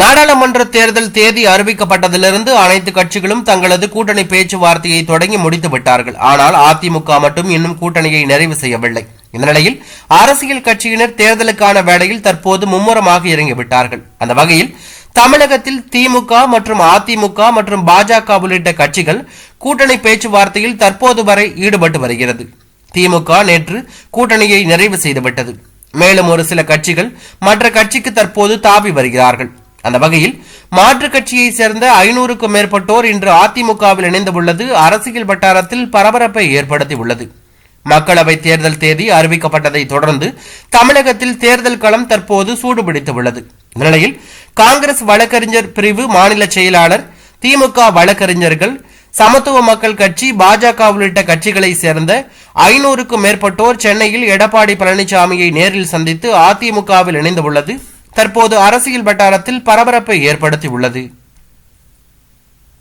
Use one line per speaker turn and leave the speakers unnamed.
நாடாளுமன்ற தேர்தல் தேதி அறிவிக்கப்பட்டதிலிருந்து அனைத்து கட்சிகளும் தங்களது கூட்டணி பேச்சுவார்த்தையை தொடங்கி முடித்து விட்டார்கள். ஆனால் அதிமுக மட்டும் இன்னும் கூட்டணியை நிறைவு செய்யவில்லை. இந்த நிலையில் அரசியல் கட்சியினர் தேர்தலுக்கான வேளையில் தற்போது மும்முரமாக இறங்கிவிட்டார்கள் அந்த வகையில் தமிழகத்தில் திமுக மற்றும் அதிமுக மற்றும் பாஜக உள்ளிட்ட கட்சிகள் கூட்டணி பேச்சுவார்த்தையில் தற்போது வரை ஈடுபட்டு வருகிறது. திமுக நேற்று கூட்டணியை நிறைவு செய்துவிட்டது. மேலும் ஒரு சில கட்சிகள் மற்ற கட்சிக்கு தற்போது தாவி வருகிறார்கள். அந்த வகையில் மாற்றுக் கட்சியை சேர்ந்த ஐநூறுக்கும் மேற்பட்டோர் இன்று அதிமுகவில் இணைந்துள்ளது. அரசியல் வட்டாரத்தில் பரபரப்பை ஏற்படுத்தி உள்ளது மக்களவை தேர்தல் தேதி அறிவிக்கப்பட்டதை தொடர்ந்து தமிழகத்தில் தேர்தல் களம் தற்போது சூடுபிடித்து உள்ளது நிலையில் காங்கிரஸ் வழக்கறிஞர் பிரிவு மாநில செயலாளர் திமுக வழக்கறிஞர்கள் சமத்துவ மக்கள் கட்சி பாஜக உள்ளிட்ட கட்சிகளை சேர்ந்த ஐநூறுக்கும் மேற்பட்டோர் சென்னையில் எடப்பாடி பழனிசாமியை நேரில் சந்தித்து அதிமுகவில் இணைந்துள்ளது. தற்போது அரசியல் வட்டாரத்தில் பரபரப்பை ஏற்படுத்தியுள்ளது.